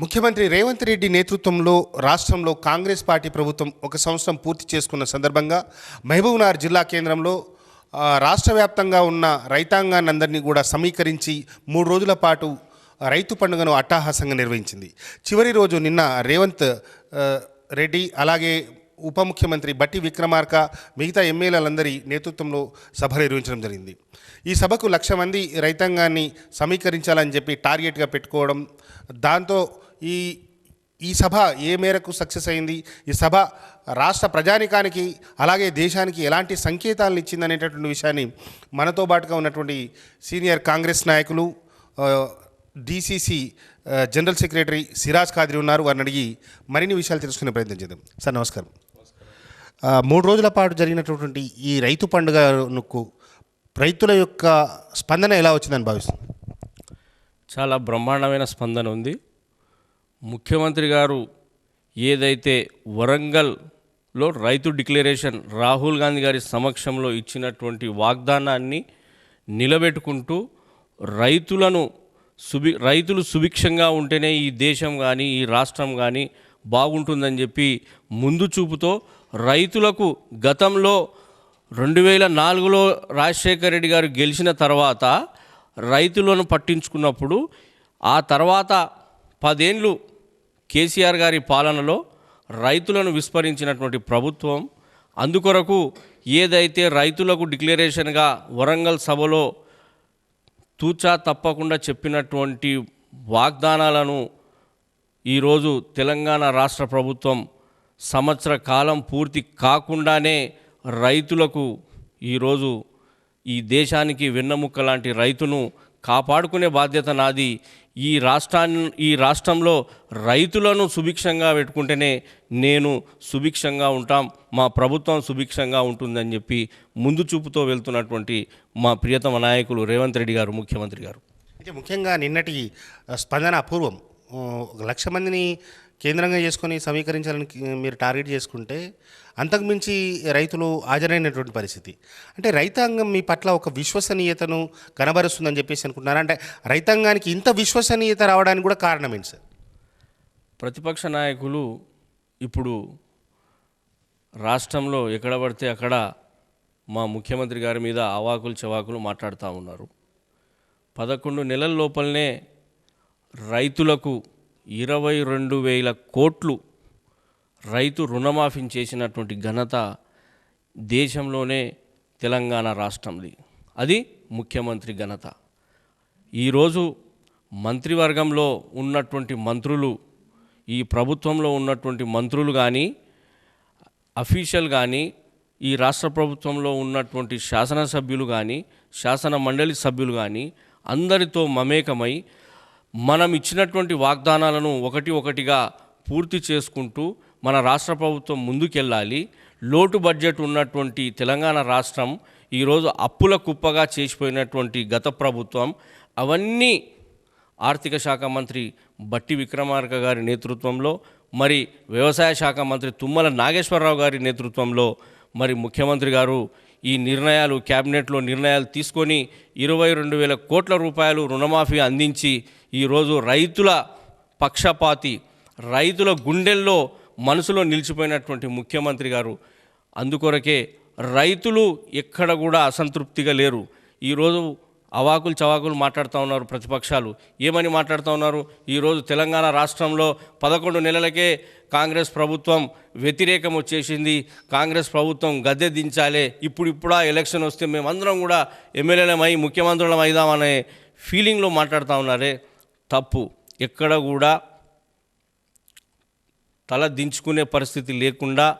ముఖ్యమంత్రి రేవంత్ రెడ్డి నేతృత్వంలో రాష్ట్రంలో కాంగ్రెస్ పార్టీ ప్రభుత్వం ఒక సంవత్సరం పూర్తి చేసుకున్న సందర్భంగా మహబూబ్నగర్ జిల్లా కేంద్రంలో రాష్ట్ర వ్యాప్తంగా ఉన్న రైతాంగాన్ని కూడా సమీకరించి మూడు రోజుల పాటు రైతు పండుగను అట్టహాసంగా నిర్వహించింది. చివరి రోజు నిన్న రేవంత్ రెడ్డి అలాగే ఉప ముఖ్యమంత్రి బట్టి విక్రమార్క మిగతా ఎమ్మెల్యేలందరి నేతృత్వంలో సభ నిర్వహించడం జరిగింది. ఈ సభకు లక్ష మంది రైతాంగాన్ని సమీకరించాలని చెప్పి టార్గెట్గా పెట్టుకోవడం దాంతో ఈ ఈ సభ ఏ మేరకు సక్సెస్ అయింది? ఈ సభ రాష్ట్ర ప్రజానికానికి అలాగే దేశానికి ఎలాంటి సంకేతాలను ఇచ్చిందనేటటువంటి విషయాన్ని మనతో పాటుగా ఉన్నటువంటి సీనియర్ కాంగ్రెస్ నాయకులు DCC general secretary Siraj Khadri ఉన్నారు. వారిని అడిగి మరిన్ని విషయాలు తెలుసుకునే ప్రయత్నం చేద్దాం. సార్ నమస్కారం. మూడు రోజుల పాటు జరిగినటువంటి ఈ రైతు పండుగకు రైతుల యొక్క స్పందన ఎలా వచ్చిందని భావిస్తుంది చాలా బ్రహ్మాండమైన స్పందన ఉంది. ముఖ్యమంత్రి గారు ఏదైతే వరంగల్లో రైతు డిక్లరేషన్ రాహుల్ గాంధీ గారి సమక్షంలో ఇచ్చినటువంటి వాగ్దానాన్ని నిలబెట్టుకుంటూ రైతులను సుభి రైతులు సుభిక్షంగా ఉంటేనే ఈ దేశం కానీ ఈ రాష్ట్రం కానీ బాగుంటుందని చెప్పి ముందు చూపుతో రైతులకు గతంలో రెండు వేల నాలుగులో రాజశేఖర రెడ్డి గారు గెలిచిన తర్వాత రైతులను పట్టించుకున్నప్పుడు ఆ తర్వాత పదేండ్లు కేసీఆర్ గారి పాలనలో రైతులను విస్మరించినటువంటి ప్రభుత్వం అందుకొరకు ఏదైతే రైతులకు డిక్లరేషన్గా వరంగల్ సభలో తూచా తప్పకుండా చెప్పినటువంటి వాగ్దానాలను ఈరోజు తెలంగాణ రాష్ట్ర ప్రభుత్వం సంవత్సర కాలం పూర్తి కాకుండానే రైతులకు ఈరోజు ఈ దేశానికి వెన్నముక్క లాంటి రైతును కాపాడుకునే బాధ్యత నాది. ఈ రాష్ట్రాన్ని ఈ రాష్ట్రంలో రైతులను సుభిక్షంగా పెట్టుకుంటేనే నేను సుభిక్షంగా ఉంటాం మా ప్రభుత్వం సుభిక్షంగా ఉంటుందని చెప్పి ముందు చూపుతో వెళ్తున్నటువంటి మా ప్రియతమ నాయకులు రేవంత్ రెడ్డి గారు ముఖ్యమంత్రి గారు. అయితే ముఖ్యంగా నిన్నటి స్పందన అపూర్వం. లక్ష మందిని కేంద్రంగా చేసుకొని సమీకరించాలని మీరు టార్గెట్ చేసుకుంటే అంతకుమించి రైతులు హాజరైనటువంటి పరిస్థితి. అంటే రైతాంగం మీ పట్ల ఒక విశ్వసనీయతను కనబరుస్తుందని చెప్పేసి అనుకుంటున్నారు? అంటే రైతాంగానికి ఇంత విశ్వసనీయత రావడానికి కూడా కారణం ఏంటి సార్? ప్రతిపక్ష నాయకులు ఇప్పుడు రాష్ట్రంలో ఎక్కడ పడితే అక్కడ మా ముఖ్యమంత్రి గారి మీద అవాకులు చవాకులు మాట్లాడుతూ ఉన్నారు. పదకొండు నెలల లోపలనే రైతులకు ఇరవై రెండు వేల కోట్లు రైతు రుణమాఫీ చేసినటువంటి ఘనత దేశంలోనే తెలంగాణ రాష్ట్రంది. అది ముఖ్యమంత్రి ఘనత. ఈరోజు మంత్రివర్గంలో ఉన్నటువంటి మంత్రులు ఈ ప్రభుత్వంలో ఉన్నటువంటి మంత్రులు కానీ అఫీషియల్ కానీ ఈ రాష్ట్ర ప్రభుత్వంలో ఉన్నటువంటి శాసనసభ్యులు కానీ శాసన మండలి సభ్యులు కానీ అందరితో మమేకమై మనం ఇచ్చినటువంటి వాగ్దానాలను ఒకటి ఒకటిగా పూర్తి చేసుకుంటూ మన రాష్ట్ర ప్రభుత్వం ముందుకెళ్ళాలి. లోటు బడ్జెట్ ఉన్నటువంటి తెలంగాణ రాష్ట్రం ఈరోజు అప్పుల కుప్పగా చేసిపోయినటువంటి గత ప్రభుత్వం అవన్నీ ఆర్థిక శాఖ మంత్రి బట్టి విక్రమార్క గారి నేతృత్వంలో మరి వ్యవసాయ శాఖ మంత్రి తుమ్మల నాగేశ్వరరావు గారి నేతృత్వంలో మరి ముఖ్యమంత్రి గారు ఈ నిర్ణయాలు క్యాబినెట్లో నిర్ణయాలు తీసుకొని ఇరవై రెండు వేల కోట్ల రూపాయలు రుణమాఫీ అందించి ఈరోజు రైతుల పక్షపాతి రైతుల గుండెల్లో మనసులో నిలిచిపోయినటువంటి ముఖ్యమంత్రి గారు. అందుకొరకే రైతులు ఎక్కడ కూడా అసంతృప్తిగా లేరు. ఈరోజు అవాకులు చవాకులు మాట్లాడుతూ ఉన్నారు ప్రతిపక్షాలు. ఏమని మాట్లాడుతూ ఉన్నారు? ఈరోజు తెలంగాణ రాష్ట్రంలో పదకొండు నెలలకే కాంగ్రెస్ ప్రభుత్వం వ్యతిరేకం వచ్చేసింది. కాంగ్రెస్ ప్రభుత్వం గద్దె దించాలే. ఇప్పుడిప్పుడా ఎలక్షన్ వస్తే మేమందరం కూడా ఎమ్మెల్యేలమై ముఖ్యమంత్రులం అయిదామనే ఫీలింగ్లో మాట్లాడుతూ ఉన్నారే. తప్పు. ఎక్కడ కూడా తల దించుకునే పరిస్థితి లేకుండా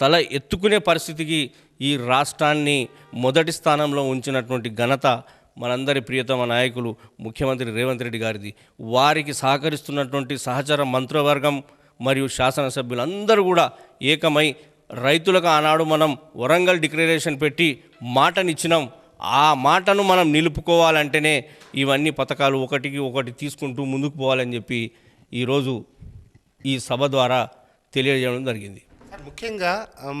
తల ఎత్తుకునే పరిస్థితికి ఈ రాష్ట్రాన్ని మొదటి స్థానంలో ఉంచినటువంటి ఘనత మనందరి ప్రియతమ నాయకులు ముఖ్యమంత్రి రేవంత్ రెడ్డి గారిది. వారికి సహకరిస్తున్నటువంటి సహచర మంత్రివర్గం మరియు శాసనసభ్యులందరూ కూడా ఏకమై రైతులకు ఆనాడు మనం వరంగల్ డిక్లరేషన్ పెట్టి మాటనిచ్చినాం. ఆ మాటను మనం నిలుపుకోవాలంటేనే ఇవన్నీ పథకాలు ఒకటికి ఒకటి తీసుకుంటూ ముందుకు పోవాలని చెప్పి ఈరోజు ఈ సభ ద్వారా తెలియజేయడం జరిగింది. ముఖ్యంగా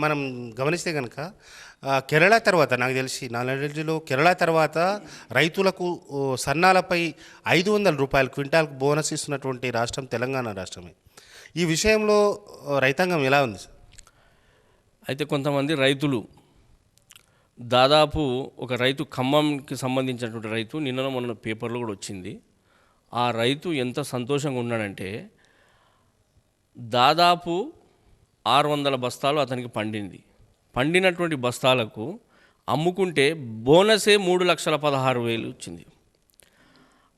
మనం గమనిస్తే కనుక కేరళ తర్వాత నాకు తెలిసి నాలెడ్జ్లో కేరళ తర్వాత రైతులకు సన్నాలపై ఐదు వందల రూపాయలు క్వింటాల్కు బోనస్ ఇస్తున్నటువంటి రాష్ట్రం తెలంగాణ రాష్ట్రమే. ఈ విషయంలో రైతాంగం ఎలా ఉంది సార్? అయితే కొంతమంది రైతులు దాదాపు ఒక రైతు ఖమ్మంకి సంబంధించినటువంటి రైతు నిన్న మొన్న పేపర్లో కూడా వచ్చింది. ఆ రైతు ఎంత సంతోషంగా ఉన్నాడంటే దాదాపు ఆరు వందల బస్తాలు అతనికి పండింది. పండినటువంటి బస్తాలకు అమ్ముకుంటే బోనసే మూడు లక్షల పదహారు వేలు వచ్చింది.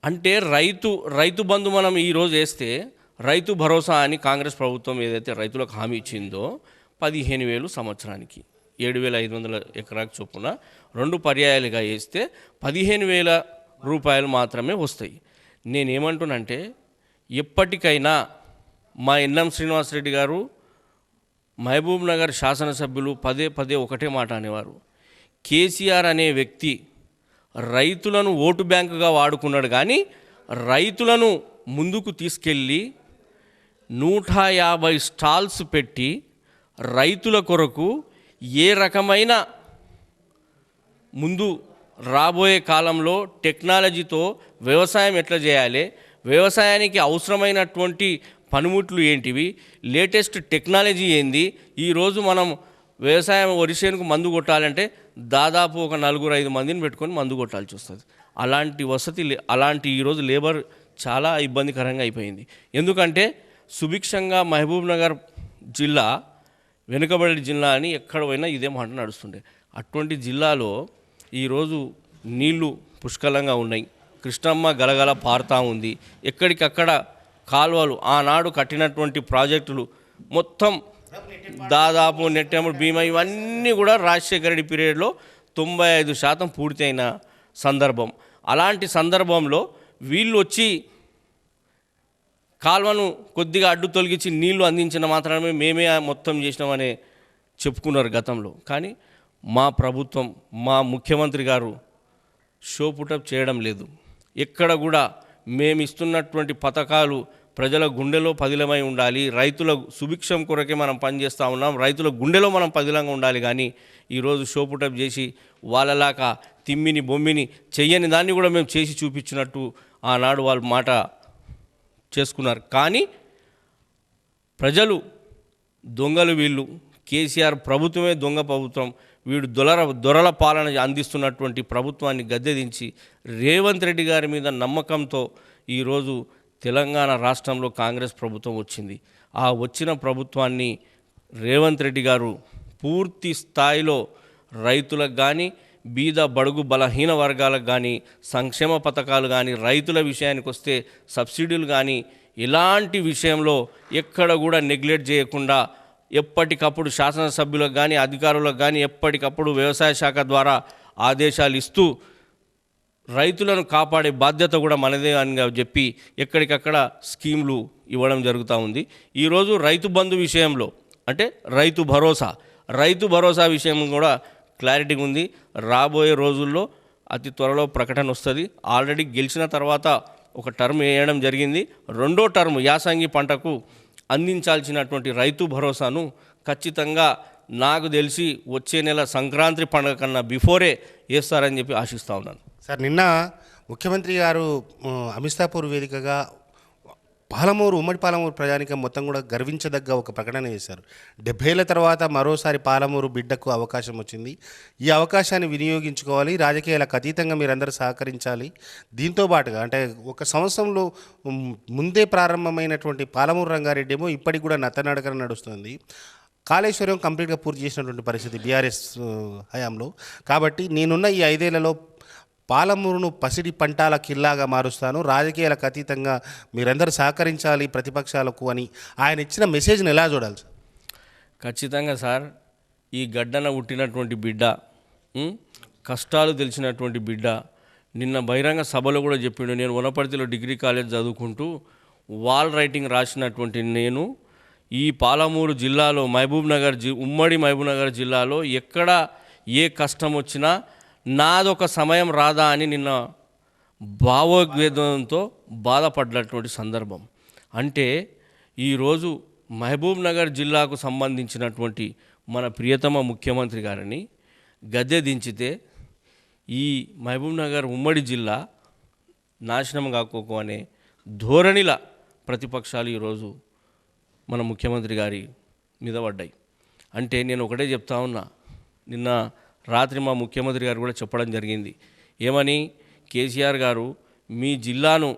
అంటే రైతు రైతు బంధు మనం ఈరోజు వేస్తే రైతు భరోసా అని కాంగ్రెస్ ప్రభుత్వం ఏదైతే రైతులకు హామీ ఇచ్చిందో పదిహేను వేలు సంవత్సరానికి. ఏడు వేల ఐదు వందల ఎకరాకు చొప్పున రెండు పర్యాయాలుగా వేస్తే పదిహేను వేల రూపాయలు మాత్రమే వస్తాయి. నేనేమంటున్నంటే ఎప్పటికైనా మా ఎన్ఎం శ్రీనివాసరెడ్డి గారు మహబూబ్ నగర్ శాసనసభ్యులు పదే పదే ఒకటే మాట అనేవారు. కేసీఆర్ అనే వ్యక్తి రైతులను ఓటు బ్యాంకుగా వాడుకున్నాడు కానీ రైతులను ముందుకు తీసుకెళ్ళి నూట యాభై స్టాల్స్ పెట్టి రైతుల కొరకు ఏ రకమైన ముందు రాబోయే కాలంలో టెక్నాలజీతో వ్యవసాయం ఎట్లా చేయాలి వ్యవసాయానికి అవసరమైనటువంటి పనిముట్లు ఏంటివి లేటెస్ట్ టెక్నాలజీ ఏంది ఈరోజు మనం వ్యవసాయం వరిసేనుకు మందు కొట్టాలంటే దాదాపు ఒక నలుగురు ఐదు మందిని పెట్టుకొని మందు కొట్టాల్సి వస్తుంది. అలాంటి వసతి అలాంటి ఈరోజు లేబర్ చాలా ఇబ్బందికరంగా అయిపోయింది. ఎందుకంటే సుభిక్షంగా మహబూబ్ నగర్ జిల్లా వెనుకబడి జిల్లా అని ఎక్కడ పోయినా ఇదే మాట నడుస్తుండే. అటువంటి జిల్లాలో ఈరోజు నీళ్ళు పుష్కలంగా ఉన్నాయి. కృష్ణమ్మ గలగల పారుతూ ఉంది. ఎక్కడికక్కడ కాలువలు ఆనాడు కట్టినటువంటి ప్రాజెక్టులు మొత్తం దాదాపు నెట్టెముడు భీమా ఇవన్నీ కూడా రాజశేఖర రెడ్డి పీరియడ్లో తొంభై ఐదు శాతం పూర్తయిన సందర్భం. అలాంటి సందర్భంలో వీళ్ళు వచ్చి కాల్వను కొద్దిగా అడ్డు తొలగించి నీళ్ళు అందించిన మాత్రమే మేమే ఆ మొత్తం చేసినామనే చెప్పుకున్నారు గతంలో. కానీ మా ప్రభుత్వం మా ముఖ్యమంత్రి గారు షో పుటప్ చేయడం లేదు. ఎక్కడ కూడా మేము ఇస్తున్నటువంటి పథకాలు ప్రజల గుండెలో పదిలమై ఉండాలి రైతుల సుభిక్షం కొరకే మనం పనిచేస్తూ ఉన్నాం రైతుల గుండెలో మనం పదిలంగా ఉండాలి కానీ ఈరోజు షో పుటప్ చేసి వాళ్ళలాగా తిమ్మిని బొమ్మిని చెయ్యని దాన్ని కూడా మేము చేసి చూపించినట్టు ఆనాడు వాళ్ళ మాట చేసుకున్నారు. కానీ ప్రజలు దొంగలు వీళ్ళు. కేసీఆర్ ప్రభుత్వమే దొంగ ప్రభుత్వం. వీడు దొలర దొరల పాలన అందిస్తున్నటువంటి ప్రభుత్వాన్ని గద్దెదించి రేవంత్ రెడ్డి గారి మీద నమ్మకంతో ఈరోజు తెలంగాణ రాష్ట్రంలో కాంగ్రెస్ ప్రభుత్వం వచ్చింది. ఆ వచ్చిన ప్రభుత్వాన్ని రేవంత్ రెడ్డి గారు పూర్తి స్థాయిలో రైతులకు కానీ బీద బడుగు బలహీన వర్గాలకు కానీ సంక్షేమ పథకాలు కానీ రైతుల విషయానికి వస్తే సబ్సిడీలు కానీ ఇలాంటి విషయంలో ఎక్కడ కూడా నెగ్లెక్ట్ చేయకుండా ఎప్పటికప్పుడు శాసనసభ్యులకు కానీ అధికారులకు కానీ ఎప్పటికప్పుడు వ్యవసాయ శాఖ ద్వారా ఆదేశాలు ఇస్తూ రైతులను కాపాడే బాధ్యత కూడా మనదే అని చెప్పి ఎక్కడికక్కడ స్కీమ్లు ఇవ్వడం జరుగుతూ ఉంది. ఈరోజు రైతు బంధు విషయంలో అంటే రైతు భరోసా రైతు భరోసా విషయం కూడా క్లారిటీగా ఉంది. రాబోయే రోజుల్లో అతి త్వరలో ప్రకటన వస్తుంది. ఆల్రెడీ గెలిచిన తర్వాత ఒక టర్మ్ వేయడం జరిగింది. రెండో టర్మ్ యాసంగి పంటకు అందించాల్సినటువంటి రైతు భరోసాను ఖచ్చితంగా నాకు తెలిసి వచ్చే నెల సంక్రాంతి పండుగ కన్నా బిఫోరే వేస్తారని చెప్పి ఆశిస్తూ ఉన్నాను. సార్ నిన్న ముఖ్యమంత్రి గారు అమిస్తాపూర్ వేదికగా పాలమూరు ఉమ్మడి పాలమూరు ప్రజానికం మొత్తం కూడా గర్వించదగ్గ ఒక ప్రకటన చేశారు. డెబ్బైల తర్వాత మరోసారి పాలమూరు బిడ్డకు అవకాశం వచ్చింది. ఈ అవకాశాన్ని వినియోగించుకోవాలి. రాజకీయాలకు అతీతంగా మీరందరూ సహకరించాలి. దీంతో పాటుగా అంటే ఒక సంవత్సరంలో ముందే ప్రారంభమైనటువంటి పాలమూరు రంగారెడ్డి ఏమో ఇప్పటికి కూడా నత్తనడకన నడుస్తుంది. కాళేశ్వరం కంప్లీట్గా పూర్తి చేసినటువంటి పరిస్థితి బీఆర్ఎస్ హయాంలో. కాబట్టి నేనున్న ఈ ఐదేళ్ళలో పాలమూరును పసిడి పంటాల కిల్లాగా మారుస్తాను. రాజకీయాలకు అతీతంగా మీరందరూ సహకరించాలి ప్రతిపక్షాలకు అని ఆయన ఇచ్చిన మెసేజ్ని ఎలా చూడాలి సార్? ఖచ్చితంగా సార్ ఈ గడ్డన పుట్టినటువంటి బిడ్డ కష్టాలు తెలిసినటువంటి బిడ్డ నిన్న బహిరంగ సభలో కూడా చెప్పిండు నేను వనపర్తిలో డిగ్రీ కాలేజ్ చదువుకుంటూ వాల్ రైటింగ్ రాసినటువంటి నేను ఈ పాలమూరు జిల్లాలో మహబూబ్ నగర్ జి ఉమ్మడి మహబూబ్ నగర్ జిల్లాలో ఎక్కడ ఏ కష్టం వచ్చినా నాదొక సమయం రాదా అని నిన్న భావోద్వేదంతో బాధపడినటువంటి సందర్భం. అంటే ఈరోజు మహబూబ్ నగర్ జిల్లాకు సంబంధించినటువంటి మన ప్రియతమ ముఖ్యమంత్రి గారిని గద్దె దించితే ఈ మహబూబ్ నగర్ ఉమ్మడి జిల్లా నాశనం కాకోకు అనే ధోరణిల ప్రతిపక్షాలు ఈరోజు మన ముఖ్యమంత్రి గారి మీద పడ్డాయి. అంటే నేను ఒకటే చెప్తా ఉన్నా నిన్న రాత్రి మా ముఖ్యమంత్రి గారు కూడా చెప్పడం జరిగింది. ఏమని? కేసీఆర్ గారు మీ జిల్లాను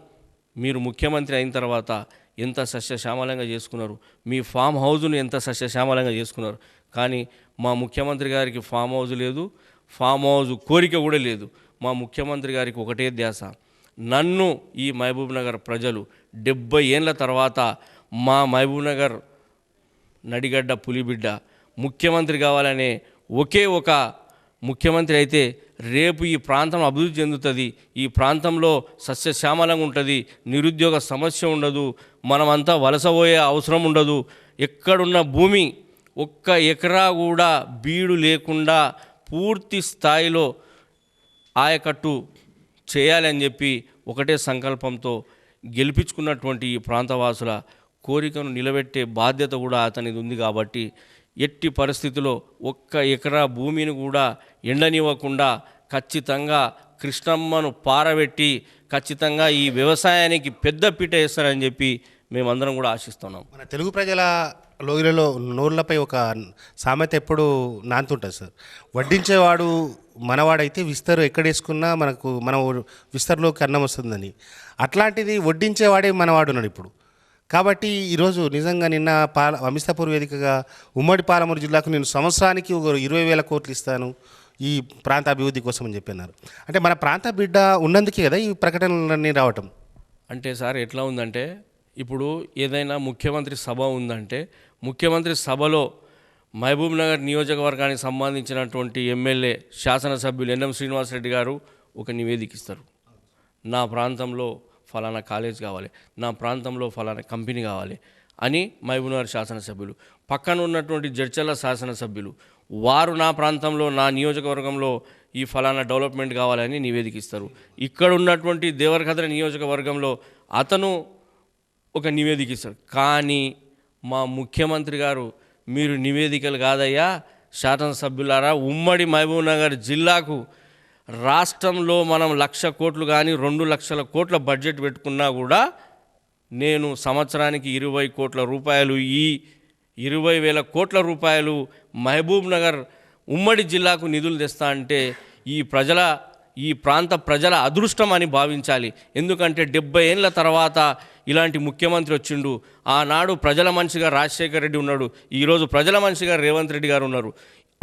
మీరు ముఖ్యమంత్రి అయిన తర్వాత ఎంత సస్యశ్యామలంగా చేసుకున్నారు? మీ ఫామ్ హౌస్ను ఎంత సస్యశ్యామలంగా చేసుకున్నారు? కానీ మా ముఖ్యమంత్రి గారికి ఫామ్ హౌస్ లేదు ఫామ్ హౌస్ కోరిక కూడా లేదు. మా ముఖ్యమంత్రి గారికి ఒకటే ధ్యాస. నన్ను ఈ మహబూబ్ నగర్ ప్రజలు డెబ్బై ఏళ్ళ తర్వాత మా మహబూబ్ నగర్ నడిగడ్డ పులిబిడ్డ ముఖ్యమంత్రి కావాలనే ఒకే ఒక ముఖ్యమంత్రి అయితే రేపు ఈ ప్రాంతం అభివృద్ధి చెందుతుంది ఈ ప్రాంతంలో సస్యశ్యామలంగా ఉంటుంది నిరుద్యోగ సమస్య ఉండదు మనమంతా వలసపోయే అవసరం ఉండదు. ఎక్కడున్న భూమి ఒక్క ఎకరా కూడా బీడు లేకుండా పూర్తి స్థాయిలో ఆయకట్టు చేయాలని చెప్పి ఒకటే సంకల్పంతో గెలిపించుకున్నటువంటి ఈ ప్రాంతవాసుల కోరికను నిలబెట్టే బాధ్యత కూడా అతనిది ఉంది కాబట్టి ఎట్టి పరిస్థితిలో ఒక్క ఎకరా భూమిని కూడా ఎండనివ్వకుండా ఖచ్చితంగా కృష్ణమ్మను పారబెట్టి ఖచ్చితంగా ఈ వ్యవసాయానికి పెద్ద పీట వేస్తారని చెప్పి మేమందరం కూడా ఆశిస్తున్నాం. మన తెలుగు ప్రజల లోయలలో నోర్లపై ఒక సామెత ఎప్పుడు నాంతుంటుంది సార్. వడ్డించేవాడు మనవాడైతే విస్తరు ఎక్కడేసుకున్నా మనకు మన ఊరు- విస్తరులోకి అన్నం వస్తుందని. అట్లాంటిది వడ్డించేవాడే మనవాడు ఉన్నాడు ఇప్పుడు. కాబట్టి ఈరోజు నిజంగా నిన్న పాల అమిస్తాపూర్ వేదికగా ఉమ్మడి పాలమూరు జిల్లాకు నేను సంవత్సరానికి ఒక ఇరవై వేల కోట్లు ఇస్తాను ఈ ప్రాంత అభివృద్ధి కోసం అని చెప్పినారు. అంటే మన ప్రాంత బిడ్డ ఉన్నందుకే కదా ఈ ప్రకటనలన్నీ రావటం. అంటే సార్ ఎట్లా ఉందంటే ఇప్పుడు ఏదైనా ముఖ్యమంత్రి సభ ఉందంటే ముఖ్యమంత్రి సభలో మహబూబ్ నగర్ నియోజకవర్గానికి సంబంధించినటువంటి ఎమ్మెల్యే శాసనసభ్యులు ఎన్ఎం శ్రీనివాసరెడ్డి గారు ఒక నివేదిక ఇస్తారు. నా ప్రాంతంలో ఫలానా కాలేజ్ కావాలి నా ప్రాంతంలో ఫలానా కంపెనీ కావాలి అని మహబూబ్నగర్ శాసనసభ్యులు పక్కన ఉన్నటువంటి జడ్చల్ల శాసనసభ్యులు వారు నా ప్రాంతంలో నా నియోజకవర్గంలో ఈ ఫలానా డెవలప్మెంట్ కావాలని నివేదికిస్తారు. ఇక్కడ ఉన్నటువంటి దేవరకద్ర నియోజకవర్గంలో అతను ఒక నివేదిక ఇస్తారు కానీ మా ముఖ్యమంత్రి గారు మీరు నివేదికలు కాదయ్యా శాసనసభ్యులారా ఉమ్మడి మహబూబ్నగర్ జిల్లాకు రాష్ట్రంలో మనం లక్ష కోట్లు కానీ రెండు లక్షల కోట్ల బడ్జెట్ పెట్టుకున్నా కూడా నేను సంవత్సరానికి ఇరవై కోట్ల రూపాయలు ఈ ఇరవై వేల కోట్ల రూపాయలు మహబూబ్ నగర్ ఉమ్మడి జిల్లాకు నిధులు తెస్తా అంటే ఈ ప్రజల ఈ ప్రాంత ప్రజల అదృష్టం అని భావించాలి. ఎందుకంటే డెబ్బై ఏళ్ళ తర్వాత ఇలాంటి ముఖ్యమంత్రి వచ్చిండు. ఆనాడు ప్రజల మనిషిగా రాజశేఖర రెడ్డి ఉన్నాడు. ఈరోజు ప్రజల మనిషిగా రేవంత్ రెడ్డి గారు ఉన్నారు.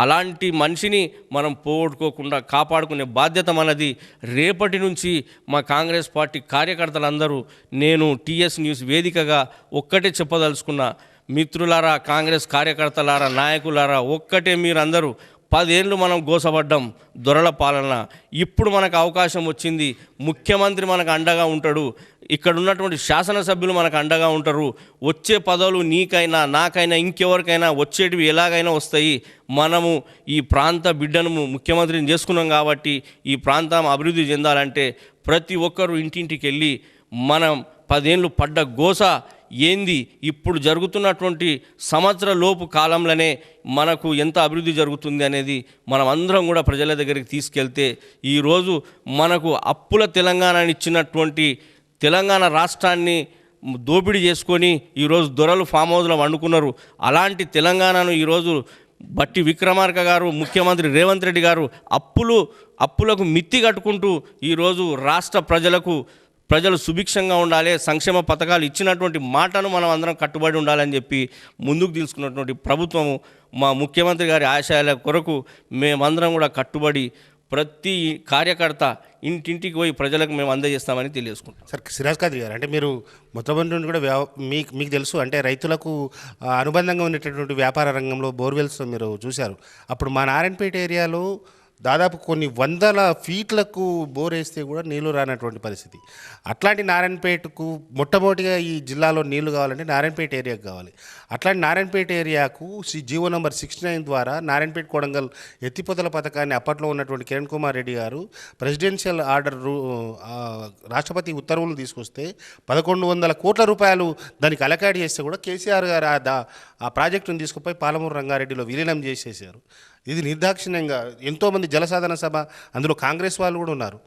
అలాంటి మనిషిని మనం పోగొట్టుకోకుండా కాపాడుకునే బాధ్యత మనది. రేపటి నుంచి మా కాంగ్రెస్ పార్టీ కార్యకర్తలందరూ నేను టీఎస్ న్యూస్ వేదికగా ఒక్కటే చెప్పదలుచుకున్నా మిత్రులారా కాంగ్రెస్ కార్యకర్తలారా నాయకులారా ఒక్కటే మీరందరూ పదేళ్ళు మనం గోసపడ్డం దొరల పాలన. ఇప్పుడు మనకు అవకాశం వచ్చింది ముఖ్యమంత్రి మనకు అండగా ఉంటాడు ఇక్కడ ఉన్నటువంటి శాసనసభ్యులు మనకు అండగా ఉంటారు. వచ్చే పదవులు నీకైనా నాకైనా ఇంకెవరికైనా వచ్చేటివి ఎలాగైనా వస్తాయి. మనము ఈ ప్రాంత బిడ్డను ముఖ్యమంత్రిని చేసుకున్నాం కాబట్టి ఈ ప్రాంతం అభివృద్ధి చెందాలంటే ప్రతి ఒక్కరూ ఇంటింటికి వెళ్ళి మనం పదేళ్ళు పడ్డ గోస ఏంది ఇప్పుడు జరుగుతున్నటువంటి సంవత్సర లోపు కాలంలోనే మనకు ఎంత అభివృద్ధి జరుగుతుంది అనేది మనం అందరం కూడా ప్రజల దగ్గరికి తీసుకెళ్తే ఈరోజు మనకు అప్పుల తెలంగాణని ఇచ్చినటువంటి తెలంగాణ రాష్ట్రాన్ని దోపిడీ చేసుకొని ఈరోజు దొరలు ఫామ్ హౌస్లో వండుకున్నారు. అలాంటి తెలంగాణను ఈరోజు బట్టి విక్రమార్క గారు ముఖ్యమంత్రి రేవంత్ రెడ్డి గారు అప్పులు అప్పులకు మిత్తి కట్టుకుంటూ ఈరోజు రాష్ట్ర ప్రజలకు ప్రజలు సుభిక్షంగా ఉండాలి సంక్షేమ పథకాలు ఇచ్చినటువంటి మాటను మనం అందరం కట్టుబడి ఉండాలని చెప్పి ముందుకు తీసుకున్నటువంటి ప్రభుత్వము మా ముఖ్యమంత్రి గారి ఆశయాల కొరకు మేమందరం కూడా కట్టుబడి ప్రతి కార్యకర్త ఇంటింటికి పోయి ప్రజలకు మేము అందజేస్తామని తెలియజేసుకుంటాం సార్ సిరాజ్ ఖాద్రి గారు అంటే మీరు మొట్టమొదటి నుండి కూడా వ్యా మీకు మీకు తెలుసు అంటే రైతులకు అనుబంధంగా ఉండేటటువంటి వ్యాపార రంగంలో బోర్వెల్స్ మీరు చూశారు. అప్పుడు మా నారాయణపేట ఏరియాలో దాదాపు కొన్ని వందల ఫీట్లకు బోరేస్తే కూడా నీళ్ళు రానటువంటి పరిస్థితి. అట్లాంటి నారాయణపేటకు మొట్టమొదటిగా ఈ జిల్లాలో నీళ్ళు కావాలంటే నారాయణపేట ఏరియాకు కావాలి. అట్లాంటి నారాయణపేట ఏరియాకు శ్రీ జీవో నంబర్ సిక్స్టీ నైన్ ద్వారా నారాయణపేట కొడంగల్ ఎత్తిపోతల పథకాన్ని అప్పట్లో ఉన్నటువంటి కిరణ్ కుమార్ రెడ్డి గారు ప్రెసిడెన్షియల్ ఆర్డర్ రూ- రాష్ట్రపతి ఉత్తర్వులు తీసుకొస్తే పదకొండు వందల కోట్ల రూపాయలు దానికి అలకాడి చేస్తే కూడా కేసీఆర్ గారు ఆ దా ఆ ప్రాజెక్టును తీసుకుపోయి పాలమూరు రంగారెడ్డిలో విలీనం చేసేసారు ఇది నిర్దాక్షిణ్యంగా ఎంతోమంది జలసాధన సభ అందులో కాంగ్రెస్ వాళ్ళు కూడా ఉన్నారు.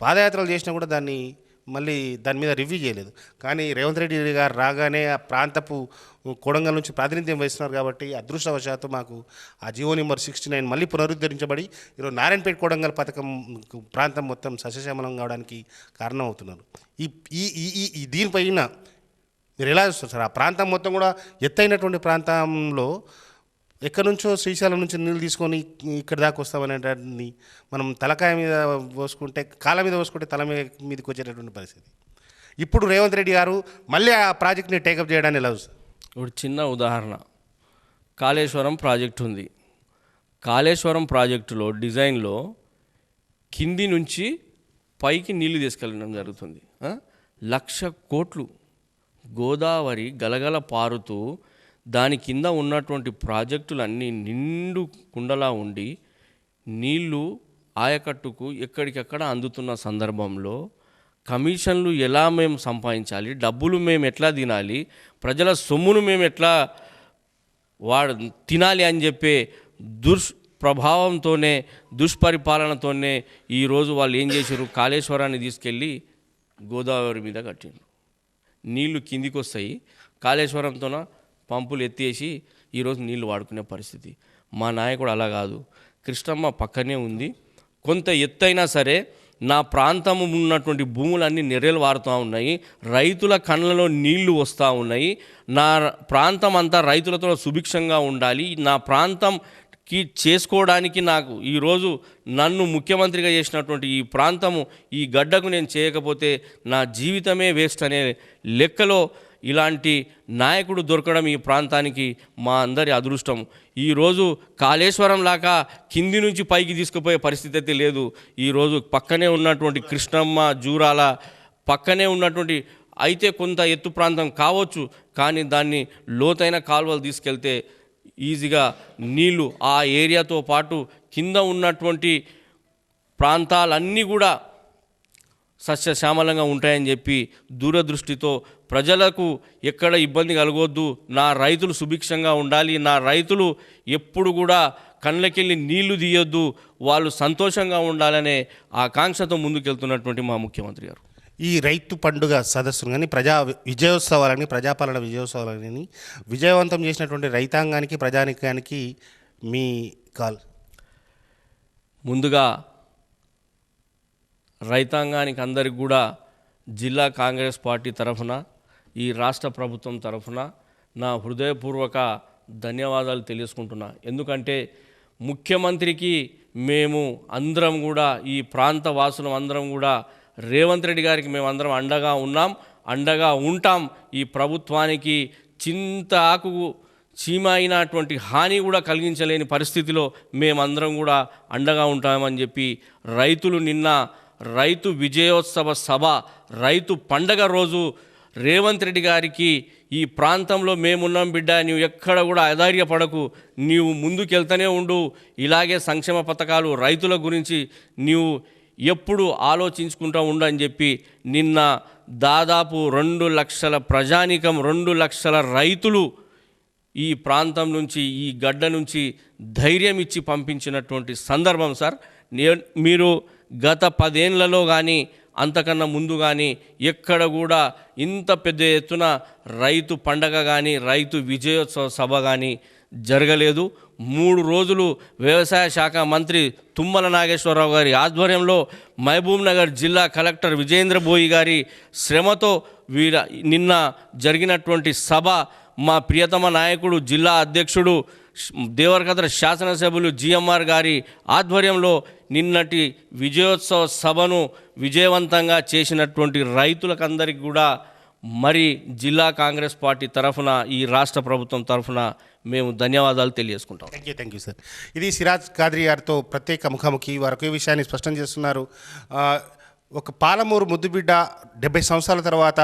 పాదయాత్రలు చేసినా కూడా దాన్ని మళ్ళీ దాని మీద రివ్యూ చేయలేదు. కానీ రేవంత్ రెడ్డి గారు రాగానే ఆ ప్రాంతపు కొడంగల్ నుంచి ప్రాతినిధ్యం వహిస్తున్నారు కాబట్టి అదృష్టవశాత్తు మాకు ఆ జియో నెంబర్ సిక్స్టీ నైన్ మళ్ళీ పునరుద్ధరించబడి ఈరోజు నారాయణపేట కొడంగల్ పథకం ప్రాంతం మొత్తం సస్యశ్యామలం కావడానికి కారణం అవుతున్నారు ఈ ఈ ఈ- ఈ ఈ దీనిపైన మీరు ఎలా చూస్తారు సార్ ఆ ప్రాంతం మొత్తం కూడా ఎత్తైనటువంటి ప్రాంతంలో ఎక్కడి నుంచో శ్రీశైలం నుంచి నీళ్ళు తీసుకొని ఇక్కడ దాకా వస్తామనేటాన్ని మనం తలకాయ మీద పోసుకుంటే కాళ్ళ మీద పోసుకుంటే తల మీద మీదకి వచ్చేటటువంటి పరిస్థితి. ఇప్పుడు రేవంత్ రెడ్డి గారు మళ్ళీ ఆ ప్రాజెక్ట్ని టేకప్ చేయడానికి ఎలా ఇప్పుడు చిన్న ఉదాహరణ. కాళేశ్వరం ప్రాజెక్ట్ ఉంది. కాళేశ్వరం ప్రాజెక్టులో డిజైన్లో కింది నుంచి పైకి నీళ్ళు తీసుకెళ్ళడం జరుగుతుంది. లక్ష కోట్లు గోదావరి గలగల పారుతూ దాని కింద ఉన్నటువంటి ప్రాజెక్టులన్నీ నిండు కుండలా ఉండి నీళ్ళు ఆయకట్టుకు ఎక్కడికెక్కడ అందుతున్న సందర్భంలో కమిషన్లు ఎలా మేము సంపాదించాలి డబ్బులు మేము ఎట్లా తినాలి ప్రజల సొమ్మును మేము ఎట్లా వాడు తినాలి అని చెప్పే దుష్ప్రభావంతోనే దుష్పరిపాలనతోనే ఈరోజు వాళ్ళు ఏం చేశారు కాళేశ్వరాన్ని తీసుకెళ్ళి గోదావరి మీద కట్టిండ్రు నీళ్ళు కిందికి వస్తాయి కాళేశ్వరంతోన పంపులు ఎత్తేసి ఈరోజు నీళ్ళు వాడుకునే పరిస్థితి. మా నాయకుడు అలా కాదు. కృష్ణమ్మ పక్కనే ఉంది. కొంత ఎత్తైనా సరే నా ప్రాంతం ఉన్నటువంటి భూములన్నీ నెర్రెలు వారుతూ ఉన్నాయి. రైతుల కళ్ళలో నీళ్ళు వస్తూ ఉన్నాయి. నా ప్రాంతం అంతా రైతులతో సుభిక్షంగా ఉండాలి. నా ప్రాంతం కి చేసుకోవడానికి నాకు ఈరోజు నన్ను ముఖ్యమంత్రిగా చేసినటువంటి ఈ ప్రాంతము ఈ గడ్డకు నేను చేయకపోతే నా జీవితమే వేస్ట్ అనే లెక్కలో ఇలాంటి నాయకుడు దొరకడం ఈ ప్రాంతానికి మా అందరి అదృష్టం. ఈరోజు కాళేశ్వరం లాగా కింది నుంచి పైకి తీసుకుపోయే పరిస్థితి అయితే లేదు. ఈరోజు పక్కనే ఉన్నటువంటి కృష్ణమ్మ జూరాల పక్కనే ఉన్నటువంటి అయితే కొంత ఎత్తు ప్రాంతం కావచ్చు కానీ దాన్ని లోతైన కాలువలు తీసుకెళ్తే ఈజీగా నీళ్ళు ఆ ఏరియాతో పాటు కింద ఉన్నటువంటి ప్రాంతాలన్నీ కూడా సస్యశ్యామలంగా ఉంటాయని చెప్పి దూరదృష్టితో ప్రజలకు ఎక్కడ ఇబ్బంది కలగొద్దు నా రైతులు సుభిక్షంగా ఉండాలి నా రైతులు ఎప్పుడు కూడా కళ్ళకెళ్ళి నీళ్ళు తీయొద్దు వాళ్ళు సంతోషంగా ఉండాలనే ఆకాంక్షతో ముందుకెళ్తున్నటువంటి మా ముఖ్యమంత్రి గారు. ఈ రైతు పండుగ సదస్సును కానీ ప్రజా విజయోత్సవాలని ప్రజాపాలన విజయోత్సవాలని విజయవంతం చేసినటువంటి రైతాంగానికి ప్రజానికానికి మీ కాల్. ముందుగా రైతాంగానికి అందరికి కూడా జిల్లా కాంగ్రెస్ పార్టీ తరఫున ఈ రాష్ట్ర ప్రభుత్వం తరఫున నా హృదయపూర్వక ధన్యవాదాలు తెలుసుకుంటున్నా. ఎందుకంటే ముఖ్యమంత్రికి మేము అందరం కూడా ఈ ప్రాంత వాసులం అందరం కూడా రేవంత్ రెడ్డి గారికి మేము అందరం అండగా ఉన్నాం అండగా ఉంటాం. ఈ ప్రభుత్వానికి చింత ఆకు చీమ అయినటువంటి హాని కూడా కలిగించలేని పరిస్థితిలో మేమందరం కూడా అండగా ఉంటామని చెప్పి రైతులు నిన్న రైతు విజయోత్సవ సభ రైతు పండగ రోజు రేవంత్ రెడ్డి గారికి ఈ ప్రాంతంలో మేమున్నాం బిడ్డ నీవు ఎక్కడ కూడా అధైర్యపడకు నీవు ముందుకెళ్తూనే ఉండు. ఇలాగే సంక్షేమ పథకాలు రైతుల గురించి నీవు ఎప్పుడు ఆలోచించుకుంటూ ఉండని చెప్పి నిన్న దాదాపు రెండు లక్షల ప్రజానికం రెండు లక్షల రైతులు ఈ ప్రాంతం నుంచి ఈ గడ్డ నుంచి ధైర్యం ఇచ్చి పంపించినటువంటి సందర్భం సార్. నే- మీరు గత పదేళ్ళలో కానీ అంతకన్నా ముందు కానీ ఎక్కడ కూడా ఇంత పెద్ద ఎత్తున రైతు పండగ కానీ రైతు విజయోత్సవ సభ కానీ జరగలేదు. మూడు రోజులు వ్యవసాయ శాఖ మంత్రి తుమ్మల నాగేశ్వరరావు గారి ఆధ్వర్యంలో మహబూబ్ నగర్ జిల్లా కలెక్టర్ విజేంద్ర బోయి గారి శ్రమతో వీర నిన్న జరిగినటువంటి సభ మా ప్రియతమ నాయకుడు జిల్లా అధ్యక్షుడు దేవరకద్ర శాసనసభ్యులు జిఎంఆర్ గారి ఆధ్వర్యంలో నిన్నటి విజయోత్సవ సభను విజయవంతంగా చేసినటువంటి రైతులకందరికీ కూడా మరి జిల్లా కాంగ్రెస్ పార్టీ తరఫున ఈ రాష్ట్ర ప్రభుత్వం తరఫున మేము ధన్యవాదాలు తెలియజేసుకుంటాం. Thank you thank you sir ఇది సిరాజ్ కాద్రి గారితో ప్రత్యేక ముఖాముఖి. వారు ఈ విషయాన్ని స్పష్టం చేస్తున్నారు. ఒక పాలమూరు ముద్దుబిడ్డ డెబ్బై సంవత్సరాల తర్వాత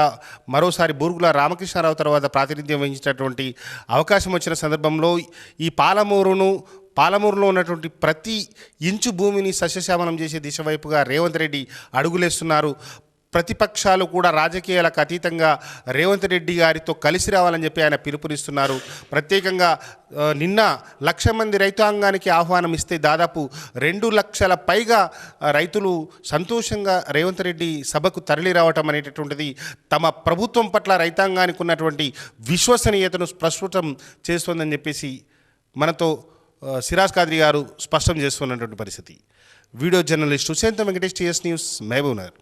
మరోసారి బూరుగుల రామకృష్ణారావు తర్వాత ప్రాతినిధ్యం వహించినటువంటి అవకాశం వచ్చిన సందర్భంలో ఈ పాలమూరును పాలమూరులో ఉన్నటువంటి ప్రతి ఇంచు భూమిని సస్యశ్యామలం చేసే దిశ వైపుగా రేవంత్ రెడ్డి అడుగులేస్తున్నారు. ప్రతిపక్షాలు కూడా రాజకీయాలకు అతీతంగా రేవంత్ రెడ్డి గారితో కలిసి రావాలని చెప్పి ఆయన పిలుపునిస్తున్నారు. ప్రత్యేకంగా నిన్న లక్ష మంది రైతాంగానికి ఆహ్వానం ఇస్తే దాదాపు రెండు లక్షల పైగా రైతులు సంతోషంగా రేవంత్ రెడ్డి సభకు తరలి రావటం అనేటటువంటిది తమ ప్రభుత్వం పట్ల రైతాంగానికి ఉన్నటువంటి విశ్వసనీయతను ప్రస్ఫుటం చేస్తోందని చెప్పేసి మనతో సిరాజ్ కాద్రి గారు స్పష్టం చేస్తున్నటువంటి పరిస్థితి. Video journalist Sushanta Venkatesh TS news Mahabubnagar.